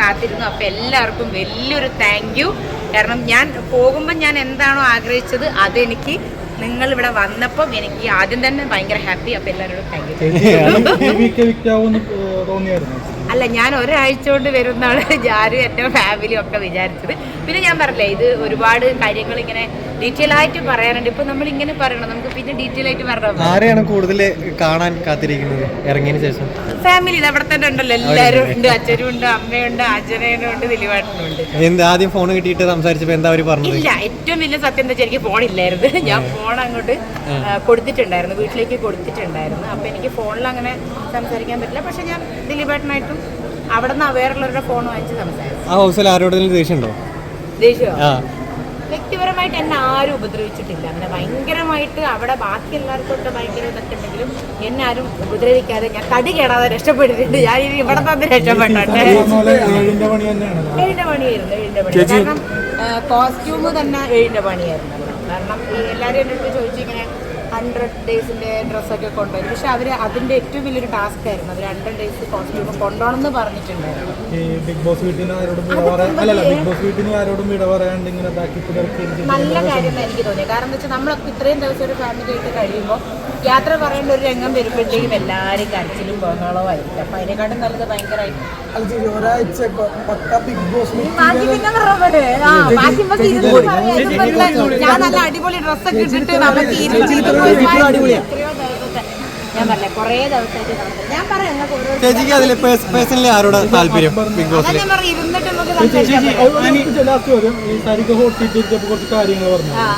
കാത്തിരുന്നു. അപ്പം എല്ലാവർക്കും വലിയൊരു താങ്ക് യു കാരണം ഞാൻ പോകുമ്പോൾ ഞാൻ എന്താണോ ആഗ്രഹിച്ചത് അതെനിക്ക് നിങ്ങൾ ഇവിടെ വന്നപ്പം എനിക്ക് ആദ്യം തന്നെ ഭയങ്കര ഹാപ്പി അപ്പോൾ എല്ലാവരോടും താങ്ക് യു തോന്നിയായിരുന്നു. അല്ല ഞാൻ ഒരാഴ്ച കൊണ്ട് വരുന്നാണ് ഞാനും എന്റെ ഫാമിലിയും ഒക്കെ വിചാരിച്ചത്. പിന്നെ ഞാൻ പറഞ്ഞില്ലേ ഇത് ഒരുപാട് കാര്യങ്ങൾ ഇങ്ങനെ ഡീറ്റെയിൽ ആയിട്ട് പറയാനുണ്ട്. ഇപ്പൊ നമ്മൾ ഇങ്ങനെ പറയണം നമുക്ക് പിന്നെ ഡീറ്റെയിൽ ആയിട്ട് പറയണം ആരെയാണ് കൂടുതൽ കാണാൻ കാത്തിരിക്കുന്നത്? ഇറങ്ങിയ ശേഷം. ഫാമിലി അവിടെ തന്നെ ഉണ്ടല്ലോ. എല്ലാവരും ഉണ്ട് അച്ഛനും ഉണ്ട് അമ്മയുണ്ട് അച്ഛനും ഉണ്ട് ദിലീപാട്ടനുണ്ട് എന്ത് ആദ്യം ഫോൺ കിട്ടിയിട്ട് സംസാരിച്ചപ്പോ എന്താ അവർ പറഞ്ഞു ഇല്ല ഏറ്റവും വലിയ സത്യം എന്താ എനിക്ക് ഫോൺ ഇല്ലായിരുന്നു. ഞാൻ ഫോൺ അങ്ങോട്ട് കൊടുത്തിട്ടുണ്ടായിരുന്നു. വീട്ടിലേക്ക് കൊടുത്തിട്ടുണ്ടായിരുന്നു. അപ്പൊ എനിക്ക് ഫോണിൽ അങ്ങനെ സംസാരിക്കാൻ പറ്റില്ല. പക്ഷെ ഞാൻ ദിലീപേട്ടനായിട്ടും അവിടെ നിന്ന് വേറുള്ളവരുടെ ഫോൺ വാങ്ങിച്ച് സംസാരിച്ചു. ആ ഹൗസിൽ ആരോടെങ്കിലും ദേഷ്യമുണ്ടോ? ദേഷ്യമോ വ്യക്തിപരമായിട്ട് എന്നെ ആരും ഉപദ്രവിച്ചിട്ടില്ല. അങ്ങനെ ഭയങ്കരമായിട്ട് അവിടെ ബാക്കി എല്ലാവർക്കൊക്കെ ഭയങ്കര ഇതൊക്കെ ഉണ്ടെങ്കിലും എന്നെ ആരും ഉപദ്രവിക്കാതെ ഞാൻ തടി കേടാതെ രക്ഷപ്പെട്ടിട്ടുണ്ട് ഞാൻ ഇനി ഇവിടെ തന്നെ രക്ഷപ്പെട്ടോട്ടെ ഏഴിന്റെ പണിയായിരുന്നു ഏഴിന്റെ പണി. കാരണം കോസ്റ്റ്യൂം തന്നെ ഏഴിന്റെ പണിയായിരുന്നു. കാരണം ഈ എല്ലാവരും എന്റെ അടുത്ത് ചോദിച്ചു ഇങ്ങനെ ഹൺഡ്രഡ് ഡേയ്സിന്റെ ഡ്രസ്സൊക്കെ കൊണ്ടുവരും. പക്ഷെ അവർ അതിന്റെ ഏറ്റവും വലിയൊരു ടാസ്ക് ആയിരുന്നു. അവർ ഹൺഡ്രഡ് ഡേയ്സ് കോസ്റ്റ്യൂം കൊണ്ടുപോകണം എന്ന് പറഞ്ഞിട്ടുണ്ടായിരുന്നു. ബിഗ് ബോസ് വീട്ടിൽ ബിഗ് ബോസ് വീട്ടിൽ ആരോടും വിട പറയാണ്ട് ഇങ്ങനെ നല്ല കാര്യം എനിക്ക് തോന്നിയത്. കാരണം എന്താ വെച്ചാൽ നമ്മളൊക്കെ ഇത്രയും ദിവസം ഒരു ഫാമിലി ആയിട്ട് കഴിയുമ്പോൾ യാത്ര പറയേണ്ട ഒരു രംഗം വരുമ്പോഴത്തേക്കും എല്ലാവരും കരച്ചിലും ബഹളവും ആയിരിക്കും അപ്പൊ അതിനെക്കാട്ടും നല്ലത് ഭയങ്കരമായിട്ട് ഒരാഴ്ച ബിഗ് ബോസ് ബാക്കി പിന്നെ പറഞ്ഞത്. ആ, ബാക്കി നമുക്ക് ഇരുന്ന് പറയാം. ഇതിപ്പോ എന്താ, ഞാൻ നല്ല അടിപൊളി ഡ്രസ്സൊക്കെ ഇട്ടിട്ട് നമുക്ക് ഇരുന്ന് ഇരുന്ന് പോയി എത്രയോ ദിവസത്തെ ഞാൻ പറഞ്ഞ കുറേ ദിവസമായിട്ട് ഞാൻ പറയാം നിങ്ങൾക്ക് ഓരോ ചേച്ചിക്ക് അതിൽ പേഴ്സണലി ആരോട് താല്പര്യം ബിഗ് ബോസ് അതാ ഞാൻ ഇരുന്നിട്ട് നമുക്ക്. ലാസ്റ്റ് വരും ഈ സാരിക്ക് ഹോട്ട് ചെയ്തിട്ട് കുറച്ച് കാര്യങ്ങൾ പറഞ്ഞു ആ.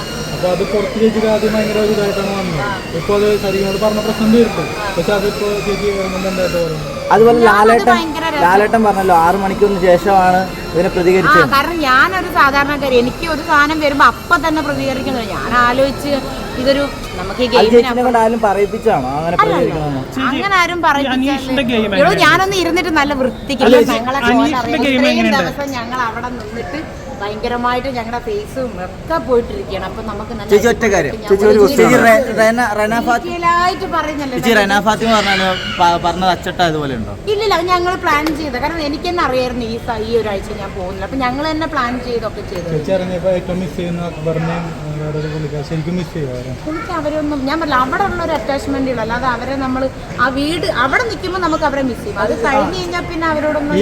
അപ്പൊ അത് പുറത്ത് ചേച്ചിക്ക് ആദ്യം ഭയങ്കര ഒരു ഇതായിട്ടാണ് വന്നത്. ഇപ്പൊ അത് ശരിയോട് പറഞ്ഞ പ്രശ്നം തീർത്തു പക്ഷെ അതിപ്പോ ചേച്ചി എന്തായിട്ട് പറയുന്നത്? അതുപോലെ ലാലേട്ടൻ ലാലേട്ടൻ പറഞ്ഞല്ലോ ആറു മണിക്കൂറിന് ശേഷമാണ് ഇതിനെ പ്രതികരിച്ചത്. കാരണം ഞാനൊരു സാധാരണക്കാരി എനിക്ക് ഒരു സാധനം വരുമ്പോ അപ്പൊ തന്നെ പ്രതികരിക്കുന്നത്. ഞാൻ ആലോചിച്ച് ഇതൊരു നമുക്ക് പറയിപ്പിച്ചാണോ? അങ്ങനെ അങ്ങനെ ആരും പറയിപ്പിച്ചു ഞാനൊന്ന് ഇരുന്നിട്ട് നല്ല വൃത്തിക്ക് ഞങ്ങളെ ദിവസം ഞങ്ങൾ അവിടെ നിന്നിട്ട് ഭയങ്കരമായിട്ട് ഞങ്ങളുടെ ഫേസും ഒക്കെ പോയിട്ടിരിക്കുകയാണ് അപ്പൊ നമുക്ക് നല്ല ചേച്ചി ഒറ്റ കാര്യം. ചേച്ചി ഒരു ഒരു ചേച്ചി റെ- റെന റെന ഫാത്തി detail ആയിട്ട് പറയുന്നല്ലോ ചേച്ചി റെന ഫാത്തിമ പറഞ്ഞാൽ പറഞ്ഞത് അച്ചട്ട ഇതുപോലെ ഉണ്ടോ? ഇല്ലില്ല അത് ഞങ്ങൾ പ്ലാൻ ചെയ്ത. കാരണം എനിക്ക് തന്നെ അറിയായിരുന്നു ഈ സ- ഈ ഒരാഴ്ച ഞാൻ പോകുന്നില്ല. അപ്പൊ ഞങ്ങൾ തന്നെ പ്ലാൻ ചെയ്തൊക്കെ ചെയ്തു. ചേച്ചി ഇറങ്ങിയപ്പോ ഏറ്റവും മിസ് ചെയ്യുന്ന എനിക്ക് അവരൊന്നും ഞാൻ പറഞ്ഞില്ല അവിടെ ഉള്ള ഒരു അറ്റാച്ച്മെന്റ് ഉള്ളൂ അല്ലാതെ അവരെ നമ്മൾ ആ വീട് അവിടെ നിൽക്കുമ്പോൾ നമുക്ക് അവരെ മിസ് ചെയ്യും. അത് കഴിഞ്ഞ് കഴിഞ്ഞാൽ പിന്നെ അവരോടൊന്നും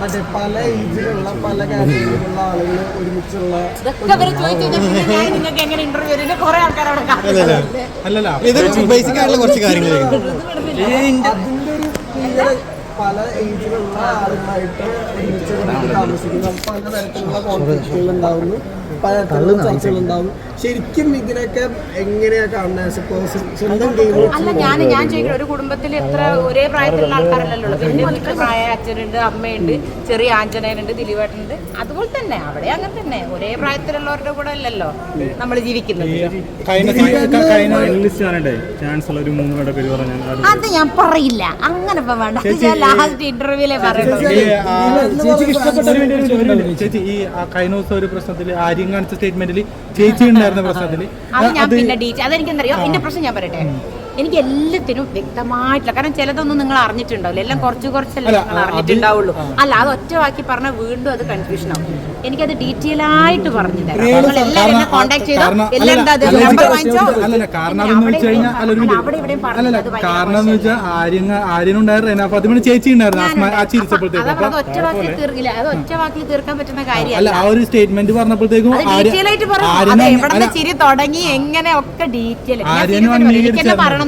മറ്റേ പല ഏജിലുള്ള പല കാറ്റഗറിയിലുള്ള ആളുകൾ ഒരുമിച്ചുള്ള ഇതൊക്കെ അവരെ ചോദിച്ചു കഴിഞ്ഞാൽ പിന്നെ ഞാൻ നിങ്ങൾക്ക് എങ്ങനെ ഇന്റർവ്യൂ ചെയ്തിട്ട് കുറെ ആൾക്കാർ അവിടെ അല്ലല്ല. ഇതൊരു ബേസിക് ആയിട്ടുള്ള കുറച്ച് കാര്യങ്ങൾ അതിന്റെ ഒരു ഭയങ്കര പല ഏജിലുള്ള ആളുകളായിട്ട് ഒരുമിച്ച് താമസിക്കുന്ന. പല തരത്തിലുള്ള കോൺഫ്ലിക്റ്റുകൾ ഉണ്ടാവുന്നു. പല ചർച്ചകളുണ്ടാവും ശരിക്കും ഇതിനൊക്കെ എങ്ങനെയാ കാണുന്നത്? സ്വന്തം അല്ല ഞാൻ ഞാൻ ചോദിക്കണം ഒരു കുടുംബത്തിൽ എത്ര ഒരേ പ്രായത്തിലുള്ള ആൾക്കാരല്ലല്ലോ ഉള്ളത്. എന്റെ വീട്ടിൽ പ്രായ അച്ഛനുണ്ട് അമ്മയുണ്ട് ചെറിയ ആഞ്ജനേനുണ്ട് ദിലീപേട്ടനുണ്ട്. അതുപോലെ തന്നെ അവിടെ അങ്ങനെ തന്നെ. ഒരേ പ്രായത്തിലുള്ളവരുടെ കൂടെ അല്ലല്ലോ നമ്മൾ ജീവിക്കുന്നത്. അത് ഞാൻ പറയില്ല. അങ്ങനെ വേണ്ട. ലാസ്റ്റ് ഇന്റർവ്യൂലേ പറയുള്ളൂ. ഈ, ചേച്ചി. കഴിഞ്ഞ ദിവസം ഒരു പ്രശ്നത്തിൽ ആര്യം കാണിച്ച സ്റ്റേറ്റ്മെന്റിൽ ചേച്ചി ഉണ്ടായിരുന്ന പ്രശ്നത്തിൽ അതെനിക്കെന്തറിയോ? എന്റെ പ്രശ്നം ഞാൻ പറയട്ടെ. എനിക്ക് എല്ലാത്തിനും വ്യക്തമായിട്ടില്ല. കാരണം ചിലതൊന്നും നിങ്ങൾ അറിഞ്ഞിട്ടുണ്ടാവില്ല. എല്ലാം കുറച്ച് കുറച്ചല്ലേ നിങ്ങൾ അറിഞ്ഞിട്ടുണ്ടാവുള്ളൂ. അല്ല അത് ഒറ്റ വാക്കി പറഞ്ഞാൽ വീണ്ടും അത് കൺഫ്യൂഷൻ ആവും. എനിക്കത് ഡീറ്റെയിൽ ആയിട്ട് പറഞ്ഞു തരാം. നിങ്ങൾ എല്ലാവരും എന്നെ കോൺടാക്ട് ചെയ്തോ? എല്ലാവരും അത് നമ്പർ വാങ്ങിച്ചോ? അല്ലല്ല കാരണം അവിടെ ഇവിടെയും എന്ന് വെച്ചാൽ ചേച്ചി ഉണ്ടായിരുന്നു ആ ചിരിച്ചപ്പോഴത്തേക്കും. അത് ഒറ്റ വാക്കിൽ തീർക്കില്ല അത് ഒറ്റ വാക്കിൽ തീർക്കാൻ പറ്റുന്ന കാര്യമല്ല. ആ ഒരു സ്റ്റേറ്റ്മെന്റ് പറഞ്ഞപ്പോഴത്തേക്കും പറഞ്ഞു ചിരി തുടങ്ങി എങ്ങനെ ഒക്കെ ഡീറ്റെയിൽ ആര്യനും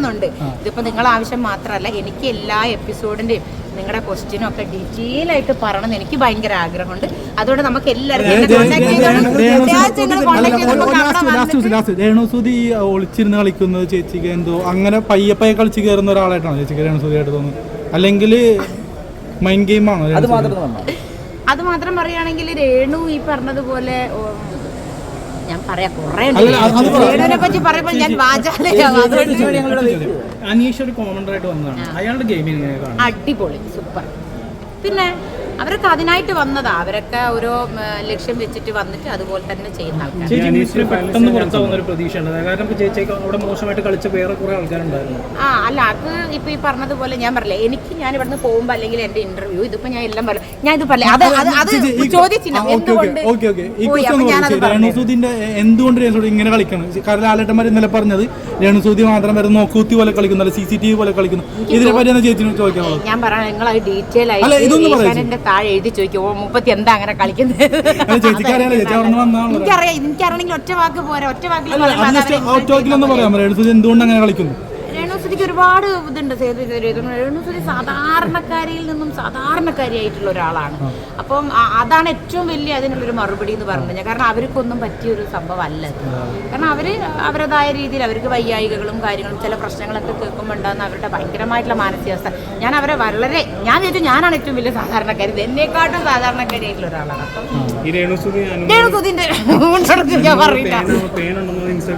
എനിക്ക് ഇതിപ്പോൾ നിങ്ങളെ ആവശ്യം മാത്രമല്ല എനിക്ക് എല്ലാ എപ്പിസോഡിന്റെയും നിങ്ങളുടെ ക്വസ്റ്റ്യനും ഒക്കെ ഡീറ്റെയിൽ ആയിട്ട് പറയണമെന്ന് എനിക്ക് ഭയങ്കര ആഗ്രഹമുണ്ട്. അതുകൊണ്ട് നമുക്ക് എല്ലാവർക്കും നിങ്ങൾ രേണുസുതി ഒളിച്ചിരുന്ന് കളിക്കുന്നത് ചേച്ചിക്ക് എന്തോ അങ്ങനെ പയ്യെ പയ്യെ കളിച്ച് കയറുന്ന ഒരാളായിട്ടാണ് ചേച്ചി രേണുസുതിയായിട്ട് തോന്നുന്നത്? അല്ലെങ്കിൽ മൈൻഡ് ഗെയിമാണോ അത് മാത്രം പറഞ്ഞോ അത് മാത്രം പറയുകയാണെങ്കിൽ രേണു ഈ പറഞ്ഞതുപോലെ ഞാൻ പറയാം കുറേ പറ്റി പറയുമ്പോൾ ഞാൻ വാചാലയാവും അതുകൊണ്ട് അനീഷ് ഒരു ആയിട്ട് വന്നതാണ്. അയാളുടെ അടിപൊളി സൂപ്പർ പിന്നെ അവരൊക്കെ അതിനായിട്ട് വന്നതാ. അവരൊക്കെ ഓരോ ലക്ഷ്യം വെച്ചിട്ട് വന്നിട്ട് അതുപോലെ തന്നെ ചെയ്യുന്ന ആൾക്കാർ ആ അല്ല അത് ഇപ്പൊ ഈ പറഞ്ഞതുപോലെ ഞാൻ പറഞ്ഞില്ലേ എനിക്ക് ഞാൻ ഇവിടുന്ന് പോകുമ്പോ അല്ലെങ്കിൽ എന്റെ ഇന്റർവ്യൂ ഇതിപ്പോ ഞാൻ എല്ലാം പറയും. ഞാൻ ഇത് പറയില്ല. അത് അത് അത് ചോദിച്ചില്ല എന്തുകൊണ്ട്. പറഞ്ഞു ഇങ്ങനെ കളിക്കണം? കാരണം ലാലേട്ടന്മാർ ഇന്നലെ പറഞ്ഞത് രേണുസുതി മാത്രം വരെ നോക്കൂത്തി പോലെ കളിക്കുന്നു സി സി ടി വി പോലെ കളിക്കുന്നു. ഇതിനെ പറ്റി ചേച്ചി ചോദിക്കാൻ ഞാൻ പറയാം നിങ്ങൾ അത് ഡീറ്റെയിൽ അല്ല, ഇതൊന്ന് ആയിട്ട് താഴെ എഴുതി ചോദിക്കും ഓ മുപ്പത്തി എന്താ അങ്ങനെ കളിക്കുന്നത്. എനിക്കറിയാം എനിക്കറിയണമെങ്കിൽ ഒറ്റ വാക്ക് പോരാ ഒറ്റ വാക്കിൽ എന്തുകൊണ്ട് അങ്ങനെ കളിക്കുന്നു രേണുസുതിക്ക് ഒരുപാട് ഇതുണ്ട് രേണുസുതി സാധാരണക്കാരിയിൽ നിന്നും സാധാരണക്കാരിയായിട്ടുള്ള ഒരാളാണ്. അപ്പം അതാണ് ഏറ്റവും വലിയ അതിനുള്ളൊരു മറുപടി എന്ന് പറഞ്ഞു കഴിഞ്ഞാൽ കാരണം അവർക്കൊന്നും പറ്റിയൊരു സംഭവം അല്ല കാരണം അവർ അവരതായ രീതിയിൽ അവർക്ക് വയ്യായികകളും കാര്യങ്ങളും ചില പ്രശ്നങ്ങളൊക്കെ കേൾക്കുമ്പോൾ ഉണ്ടാകുന്ന അവരുടെ ഭയങ്കരമായിട്ടുള്ള മാനസികാവസ്ഥ. ഞാൻ അവരെ വളരെ ഞാൻ വിചാരിച്ചു ഞാനാണ് ഏറ്റവും വലിയ സാധാരണക്കാരി. എന്നെക്കാട്ടും സാധാരണക്കാരിയായിട്ടുള്ള ഒരാളാണ്. അപ്പം രേണുസുതിന്റെ